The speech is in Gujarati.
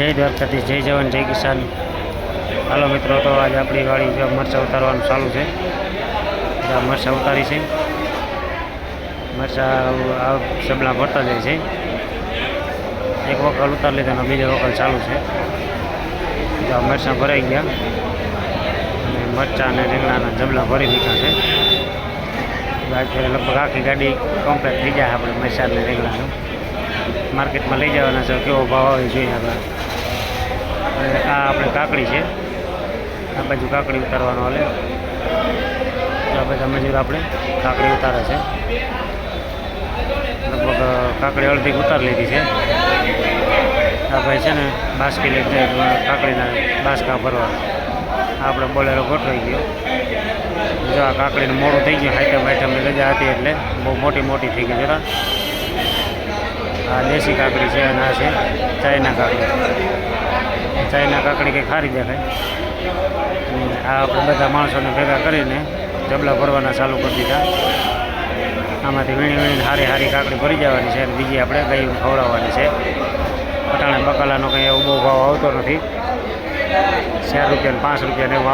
જય દ્વારકાથી જય જવાન, જય કિસાન. હાલો મિત્રો, તો આજે આપણી વાળી મરચાં ઉતારવાનું ચાલુ છે. મરચાં ઉતારી છે. મરચાં આ સબલા ભરતા જાય છે. એક વખત ઉતારી લીધા અને બીજો વખત ચાલુ છે. તો આ મરચાં ભરાઈ ગયા. અને મરચાં અને રીંગણાના જબલા ભરી દીધા છે. લગભગ આખી ગાડી કમ્પ્લેટ થઈ જાય આપણે મરચાં અને રીંગણાનું. માર્કેટમાં લઈ જવાના છે, કેવો ભાવ આવે જોઈએ આપણે. અને આ આપણે કાકડી છે. આ બાજુ કાકડી ઉતારવાનો હાલે. આ બધા મજૂર આપણે, કાકડી ઉતારે છે. લગભગ કાકડી અડધી ઉતારી લીધી છે. આ ભાઈ છે ને, બાસ્કી લઈ જાય કાકડીના બાસકા ભરવા. આપણે બોલેરો ગોઠવાઈ ગયો. જો આ કાકડીનું મોડું થઈ ગયું આઈટમ આઈટમની રજા હતી એટલે બહુ મોટી મોટી થઈ ગઈ જરા. આ દેશી કાકડી છે અને આ છે ચાઇના કાકડી. ચાઇના કાકડી કંઈ ખારી દેખાય આ આપણે બધા માણસોને ભેગા કરીને ડબલા ભરવાના ચાલુ કરી દીધા. આમાંથી વીણી વીણીને હારી હારી કાકડી ભરી જવાની છે અને બીજી આપણે ગાયું ખવડાવવાની છે. અટાણે બકાલાનો કંઈ એવો બહુ ભાવ આવતો નથી. ચાર રૂપિયા ને પાંચ રૂપિયાને એવો